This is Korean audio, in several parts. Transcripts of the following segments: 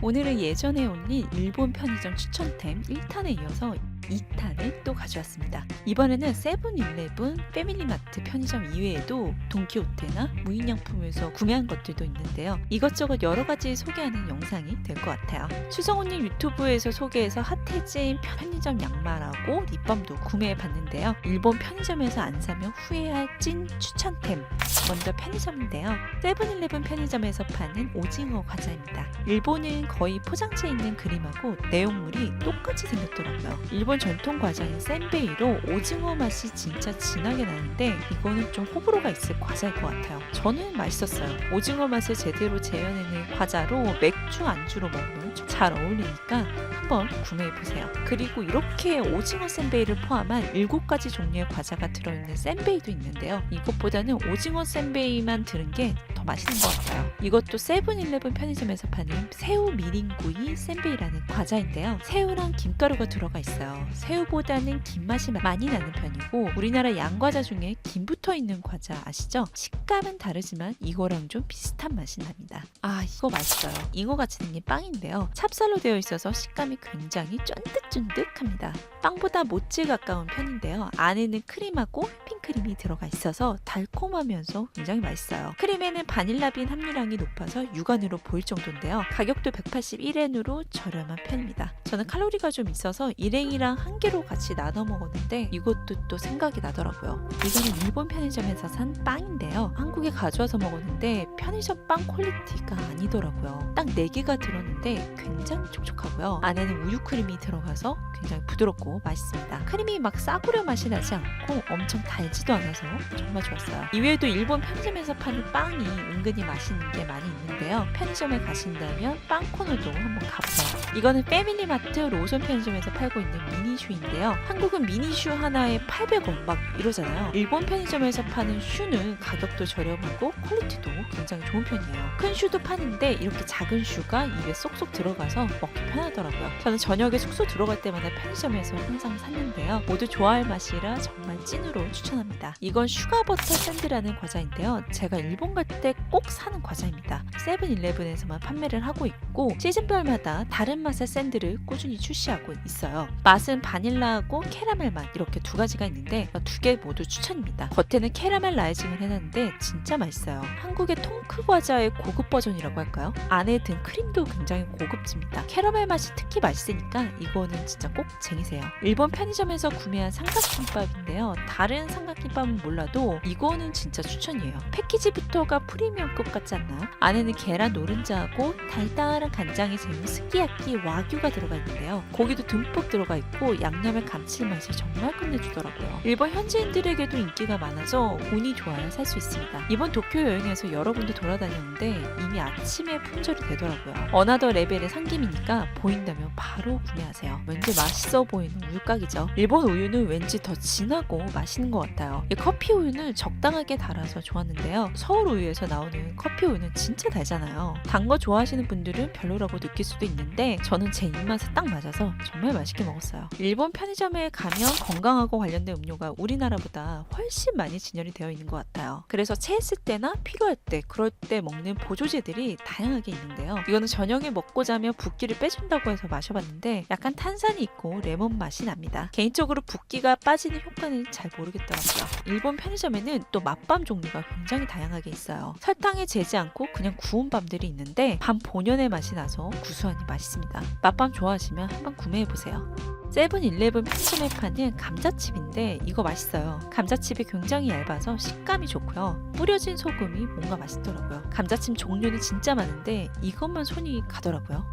오늘은 예전에 올린 일본 편의점 추천템 1탄에 이어서 2탄을 또 가져왔습니다. 이번에는 세븐일레븐, 패밀리마트 편의점 이외에도 돈키호테나 무인양품에서 구매한 것들도 있는데요. 이것저것 여러 가지 소개하는 영상이 될 것 같아요. 추성훈님 유튜브에서 소개해서 핫해진 편의점 양말하고 립밤도 구매해 봤는데요. 일본 편의점에서 안 사면 후회할 찐 추천템. 먼저 편의점인데요. 세븐일레븐 편의점에서 파는 오징어 과자입니다. 일본은 거의 포장지에 있는 그림하고 내용물이 똑같이 생겼더라고요. 일본 전통 과자인 센베이로 오징어 맛이 진짜 진하게 나는데 이거는 좀 호불호가 있을 과자일 것 같아요. 저는 맛있었어요. 오징어 맛을 제대로 재현해낸 과자로 맥주 안주로 좀잘 어울리니까 한번 구매해 보세요. 그리고 이렇게 오징어 센베이를 포함한 7가지 종류의 과자가 들어있는 센베이도 있는데요. 이것보다는 오징어 센베이만 들은 게 더 맛있는 것 같아요. 이것도 세븐일레븐 편의점에서 파는 새우 미린구이 센베이라는 과자인데요. 새우랑 김가루가 들어가 있어요. 새우보다는 김 맛이 많이 나는 편이고 우리나라 양과자 중에 김 붙어 있는 과자 아시죠? 식감은 다르지만 이거랑 좀 비슷한 맛이 납니다. 아 이거 맛있어요. 잉어같이 생긴 빵인데요. 찹쌀로 되어 있어서 식감이 굉장히 쫀득쫀득합니다. 빵보다 모찌에 가까운 편인데요. 안에는 크림하고 휘핑크림이 들어가 있어서 달콤하면서 굉장히 맛있어요. 크림에는 바닐라빈 함유량이 높아서 육안으로 보일 정도인데요. 가격도 181엔으로 저렴한 편입니다. 저는 칼로리가 좀 있어서 일행이랑 한 개로 같이 나눠 먹었는데 이것도 또 생각이 나더라고요. 이거는 일본 편의점에서 산 빵인데요. 한국에 가져와서 먹었는데 편의점 빵 퀄리티가 아니더라고요. 딱 4개가 들었는데 굉장히 촉촉하고요. 안에는 우유 크림이 들어가서 굉장히 부드럽고 맛있습니다. 크림이 막 싸구려 맛이 나지 않고 엄청 달지도 않아서 정말 좋았어요. 이외에도 일본 편의점에서 파는 빵이 은근히 맛있는 게 많이 있는데요. 편의점에 가신다면 빵 코너도 한번 가보세요. 이거는 패밀리마트 로션 편의점에서 팔고 있는 미니슈인데요. 한국은 미니슈 하나에 800원 막 이러잖아요. 일본 편의점에서 파는 슈는 가격도 저렴하고 퀄리티도 굉장히 좋은 편이에요. 큰 슈도 파는데 이렇게 작은 슈가 입에 쏙쏙 들어가서 먹기 편하더라고요. 저는 저녁에 숙소 들어갈 때마다 편의점에서 항상 샀는데요. 모두 좋아할 맛이라 정말 찐으로 추천합니다. 이건 슈가버터 샌드라는 과자인데요. 제가 일본 갈 때 꼭 사는 과자입니다. 세븐일레븐에서만 판매를 하고 있고 시즌별마다 다른 맛의 샌드를 꾸준히 출시하고 있어요. 맛은 바닐라하고 캐러멜 맛 이렇게 두 가지가 있는데 두 개 모두 추천입니다. 겉에는 캐러멜 라이징을 해놨는데 진짜 맛있어요. 한국의 통크 과자의 고급 버전이라고 할까요? 안에 든 크림도 굉장히 고급집니다. 캐러멜 맛이 특히 맛있으니까 이거는 진짜 꼭 쟁이세요. 일본 편의점에서 구매한 삼각김밥인데요. 다른 삼각김밥은 몰라도 이거는 진짜 추천이에요. 패키지부터가 프리미엄급 같지 않나요? 안에는 계란 노른자하고 달달한 간장이 재는 스키야키 와규가 들어가 있는데요. 고기도 듬뿍 들어가 있고 양념의 감칠맛이 정말 끝내주더라고요. 일본 현지인들에게도 인기가 많아서 운이 좋아야 살 수 있습니다. 이번 도쿄 여행에서 여러 군데 돌아다녔는데 이미 아침에 품절이 되더라고요. 어나더 레벨의 상김이니까 보인다면 바로 구매하세요. 왠지 맛있어 보이는 우유각이죠. 일본 우유는 왠지 더 진하고 맛있는 것 같아요. 이 커피 우유는 적당하게 달아서 좋았는데요. 서울 우유에서 나오는 커피 우유는 진짜 달잖아요. 단 거 좋아하시는 분들은 별로라고 느낄 수도 있는데 저는 제 입맛에 딱 맞아서 정말 맛있게 먹었어요. 일본 편의점에 가면 건강하고 관련된 음료가 우리나라보다 훨씬 많이 진열이 되어 있는 것 같아요. 그래서 체했을 때나 필요할 때 그럴 때 먹는 보조제들이 다양하게 있는데요. 이거는 저녁에 먹고 자면 붓기를 빼준다고 해서 마셔봤는데 약간 탄산이 있고 레몬 맛이 납니다. 개인적으로 붓기가 빠지는 효과는 잘 모르겠더라고요. 일본 편의점에는 또 맛밤 종류가 굉장히 다양하게 있어요. 설탕에 재지 않고 그냥 구운 밤들이 있는데 밤 본연의 맛이 나서 구수하니 맛있습니다. 맛밤 좋아하시면 한번 구매해보세요. 세븐일레븐 편의점에 파는 감자칩인데 이거 맛있어요. 감자칩이 굉장히 얇아서 식감이 좋고요. 뿌려진 소금이 뭔가 맛있더라고요. 감자칩 종류는 진짜 많은데 이것만 손이 가더라고요.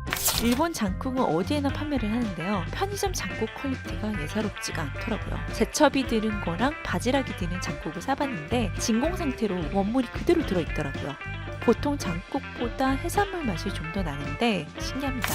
일본 장국은 어디에나 판매를 하는데요. 편의점 장국 퀄리티가 예사롭지가 않더라고요. 제첩이 들은 거랑 바지락이 들은 장국을 사봤는데 진공 상태로 원물이 그대로 들어있더라고요. 보통 장국보다 해산물 맛이 좀 더 나는데 신기합니다.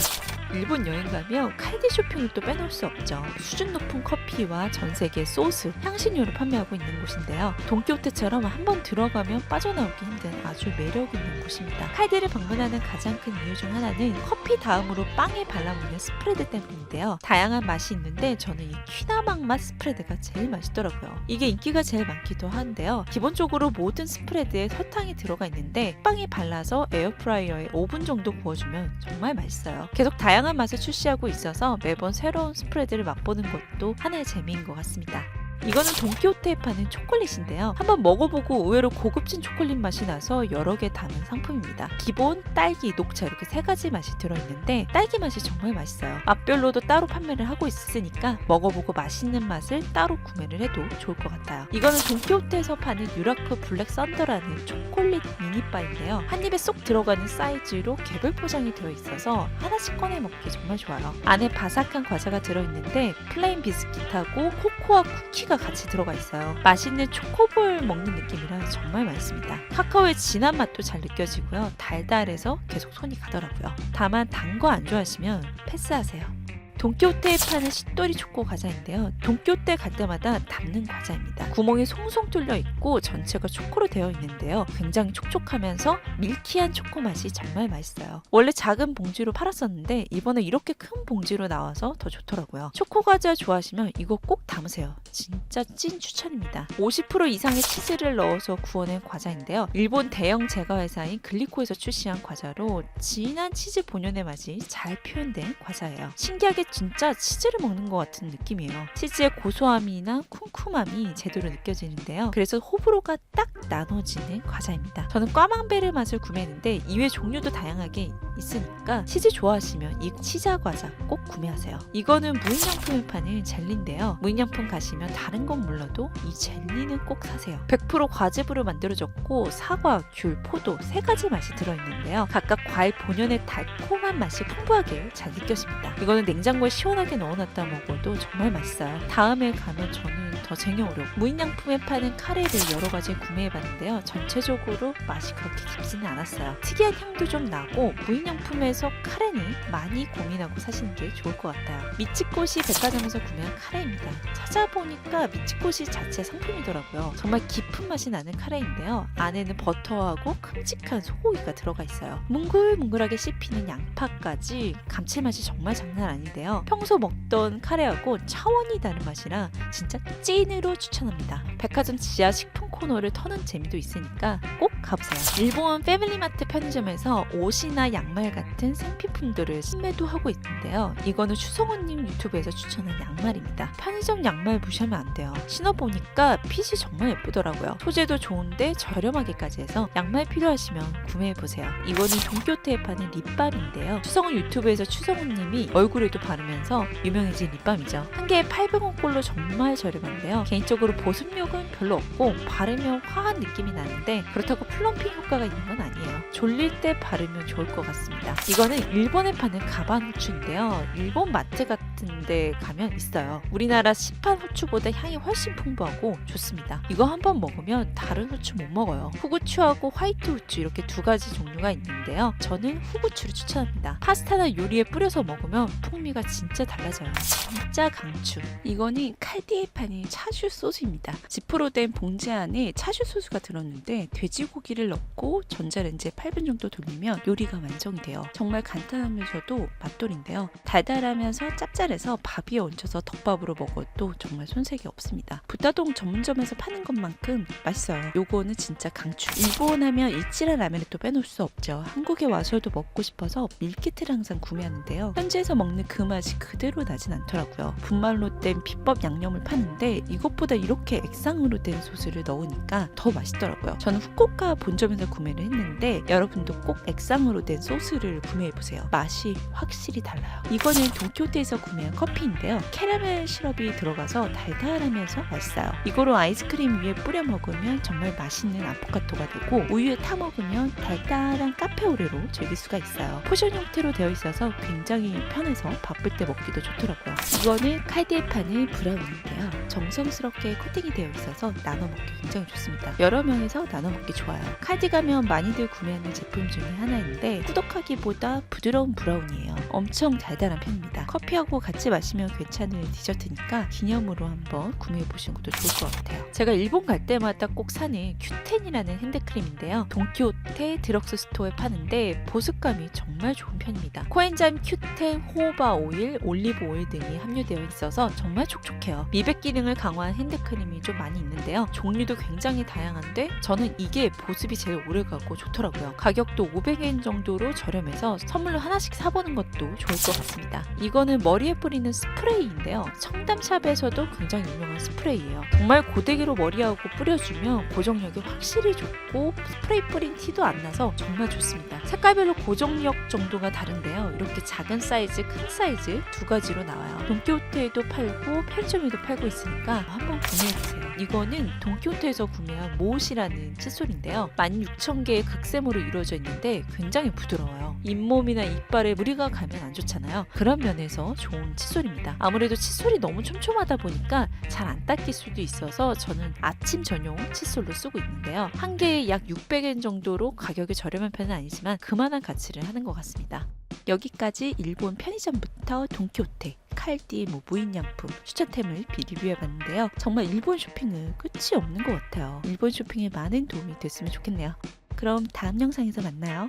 일본 여행 가면 칼디 쇼핑을 또 빼놓을 수 없죠. 수준 높은 커피와 전 세계 소스, 향신료를 판매하고 있는 곳인데요. 돈키호테처럼 한번 들어가면 빠져나오기 힘든 아주 매력 있는 곳입니다. 칼디를 방문하는 가장 큰 이유 중 하나는 커피 다음으로 빵에 발라먹는 스프레드 때문인데요. 다양한 맛이 있는데 저는 이 퀴나망 맛 스프레드가 제일 맛있더라고요. 이게 인기가 제일 많기도 한데요. 기본적으로 모든 스프레드에 설탕이 들어가 있는데 빵에 발라서 에어프라이어에 5분 정도 구워주면 정말 맛있어요. 계속 다양한 맛을 출시하고 있어서 매번 새로운 스프레드를 맛보는 것도 하나의 재미인 것 같습니다. 이거는 돈키호테에 파는 초콜릿인데요. 한번 먹어보고 의외로 고급진 초콜릿 맛이 나서 여러 개 담은 상품입니다. 기본, 딸기, 녹차 이렇게 세 가지 맛이 들어있는데 딸기 맛이 정말 맛있어요. 맛별로도 따로 판매를 하고 있으니까 먹어보고 맛있는 맛을 따로 구매를 해도 좋을 것 같아요. 이거는 돈키호테에서 파는 유라크 블랙 썬더라는 초콜릿 미니바인데요. 한 입에 쏙 들어가는 사이즈로 개별 포장이 되어 있어서 하나씩 꺼내 먹기 정말 좋아요. 안에 바삭한 과자가 들어있는데 플레인 비스킷하고 코코아 쿠키 가 같이 들어가 있어요. 맛있는 초코볼 먹는 느낌이라 정말 맛있습니다. 카카오의 진한 맛도 잘 느껴지고요. 달달해서 계속 손이 가더라고요. 다만 단 거 안 좋아하시면 패스하세요. 돈키호테에 파는 시또리 초코 과자인데요. 돈키호테 갈 때마다 담는 과자입니다. 구멍이 송송 뚫려 있고 전체가 초코로 되어 있는데요. 굉장히 촉촉하면서 밀키한 초코 맛이 정말 맛있어요. 원래 작은 봉지로 팔았었는데 이번에 이렇게 큰 봉지로 나와서 더 좋더라고요. 초코 과자 좋아하시면 이거 꼭 담으세요. 진짜 찐 추천입니다. 50% 이상의 치즈를 넣어서 구워낸 과자인데요. 일본 대형 제과 회사인 글리코에서 출시한 과자로 진한 치즈 본연의 맛이 잘 표현된 과자예요. 신기하게 진짜 치즈를 먹는 것 같은 느낌이에요. 치즈의 고소함이나 쿰쿰함이 제대로 느껴지는데요. 그래서 호불호가 딱 나눠지는 과자입니다. 저는 꽈망베르 맛을 구매했는데 이외 종류도 다양하게 있으니까 치즈 좋아하시면 이 치자 과자 꼭 구매하세요. 이거는 무인양품을 파는 젤리인데요. 무인양품 가시면 다른 건 몰라도 이 젤리는 꼭 사세요. 100% 과즙으로 만들어졌고 사과, 귤, 포도 세 가지 맛이 들어있는데요. 각각 과일 본연의 달콤한 맛이 풍부하게 잘 느껴집니다. 이거는 냉장고에 시원하게 넣어놨다 먹어도 정말 맛있어요. 다음에 가면 저는 더 쟁여오려고 무인양품에 파는 카레를 여러 가지 구매해봤는데요. 전체적으로 맛이 그렇게 깊지는 않았어요. 특이한 향도 좀 나고 무인양품에서 카레는 많이 고민하고 사시는 게 좋을 것 같아요. 미치꽃이 백화점에서 구매한 카레입니다. 찾아보니 까 미치꽃이 자체 상품이더라고요. 정말 깊은 맛이 나는 카레인데요. 안에는 버터하고 큼직한 소고기가 들어가 있어요. 뭉글뭉글하게 씹히는 양파까지 감칠맛이 정말 장난 아닌데요. 평소 먹던 카레하고 차원이 다른 맛이라 진짜 찐으로 추천합니다. 백화점 지하 식품 코너를 터는 재미도 있으니까 꼭 가보세요. 일본 패밀리마트 편의점에서 옷이나 양말 같은 생필품들을 판매도 하고 있는데요. 이거는 추성훈님 유튜브에서 추천한 양말입니다. 편의점 양말 무시하면 안 돼요. 신어보니까 핏이 정말 예쁘더라고요. 소재도 좋은데 저렴하게까지 해서 양말 필요하시면 구매해보세요. 이거는 동교태에 파는 립밤인데요. 추성훈 유튜브에서 추성훈님이 얼굴에도 바르면서 유명해진 립밤이죠. 한 개에 800원꼴로 정말 저렴한데요. 개인적으로 보습력은 별로 없고 바르면 화한 느낌이 나는데 그렇다고 플럼핑 효과가 있는 건 아니에요. 졸릴 때 바르면 좋을 것 같습니다. 이거는 일본에 파는 가방 후추인데요. 일본 마트 같은 데 가면 있어요. 우리나라 시판 후추 보다 향이 훨씬 풍부하고 좋습니다. 이거 한번 먹으면 다른 후추 못 먹어요. 후구추하고 화이트 후추 이렇게 두 가지 종류가 있는데요. 저는 후구추를 추천합니다. 파스타나 요리에 뿌려서 먹으면 풍미가 진짜 달라져요. 진짜 강추. 이거는 칼디에 파는 차슈 소스입니다. 지프로 된 봉지 안에 차슈 소스가 들었는데 돼지고기를 넣고 전자레인지에 8분 정도 돌리면 요리가 완성이 돼요. 정말 간단하면서도 맛돌인데요. 달달하면서 짭짤해서 밥 위에 얹혀서 덮밥으로 먹어도 정말 손 색이 없습니다. 부타동 전문점에서 파는 것만큼 맛있어요. 요거는 진짜 강추. 일본 하면 이치라 라면을 또 빼놓을 수 없죠. 한국에 와서도 먹고 싶어서 밀키트를 항상 구매하는데요. 현지에서 먹는 그 맛이 그대로 나진 않더라고요. 분말로 된 비법 양념을 파는데 이것보다 이렇게 액상으로 된 소스를 넣으니까 더 맛있더라고요. 저는 후쿠오카 본점에서 구매를 했는데 여러분도 꼭 액상으로 된 소스를 구매해 보세요. 맛이 확실히 달라요. 이거는 도쿄호테에서 구매한 커피인데요. 캐러멜 시럽이 들어가서 달 달하면서 맛있어요. 이거로 아이스크림 위에 뿌려 먹으면 정말 맛있는 아포카토가 되고 우유에 타 먹으면 달달한 카페 오레로 즐길 수가 있어요. 포션 형태로 되어 있어서 굉장히 편해서 바쁠 때 먹기도 좋더라고요. 이거는 파는 브라운인데요. 정성스럽게 코팅이 되어 있어서 나눠 먹기 굉장히 좋습니다. 여러 명에서 나눠 먹기 좋아요. 카디 가면 많이들 구매하는 제품 중에 하나인데 꾸덕하기보다 부드러운 브라운이에요. 엄청 달달한 편입니다. 커피하고 같이 마시면 괜찮은 디저트니까 기념으로 한번 구매해 보시는 것도 좋을 것 같아요. 제가 일본 갈 때마다 꼭 사는 큐텐이라는 핸드크림인데요. 돈키호테 드럭스 스토어에 파는데 보습감이 정말 좋은 편입니다. 코엔자임 큐텐, 호호바 오일, 올리브 오일 등이 함유되어 있어서 정말 촉촉해요. 미백 기 능을 강화한 핸드크림이 좀 많이 있는데요. 종류도 굉장히 다양한데 저는 이게 보습이 제일 오래가고 좋더라고요. 가격도 500엔 정도로 저렴해서 선물로 하나씩 사보는 것도 좋을 것 같습니다. 이거는 머리에 뿌리는 스프레이인데요. 청담샵에서도 굉장히 유명한 스프레이예요. 정말 고데기로 머리하고 뿌려주면 고정력이 확실히 좋고 스프레이 뿌린 티도 안 나서 정말 좋습니다. 색깔별로 고정력 정도가 다른데요. 이렇게 작은 사이즈, 큰 사이즈 두 가지로 나와요. 돈키호테에도 팔고 편의점에도 팔고 있 으니까 한번 구매해보세요. 이거는 돈키호테에서 구매한 모옷이라는 칫솔인데요. 16,000개의 극세모로 이루어져 있는데 굉장히 부드러워요. 잇몸이나 이빨에 무리가 가면 안 좋잖아요. 그런 면에서 좋은 칫솔입니다. 아무래도 칫솔이 너무 촘촘하다 보니까 잘 안 닦일 수도 있어서 저는 아침 전용 칫솔로 쓰고 있는데요. 한 개에 약 600엔 정도로 가격이 저렴한 편은 아니지만 그만한 가치를 하는 것 같습니다. 여기까지 일본 편의점부터 돈키호테, 칼디, 뭐 무인양품, 추천템을 비리뷰해봤는데요. 정말 일본 쇼핑은 끝이 없는 것 같아요. 일본 쇼핑에 많은 도움이 됐으면 좋겠네요. 그럼 다음 영상에서 만나요.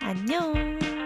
안녕!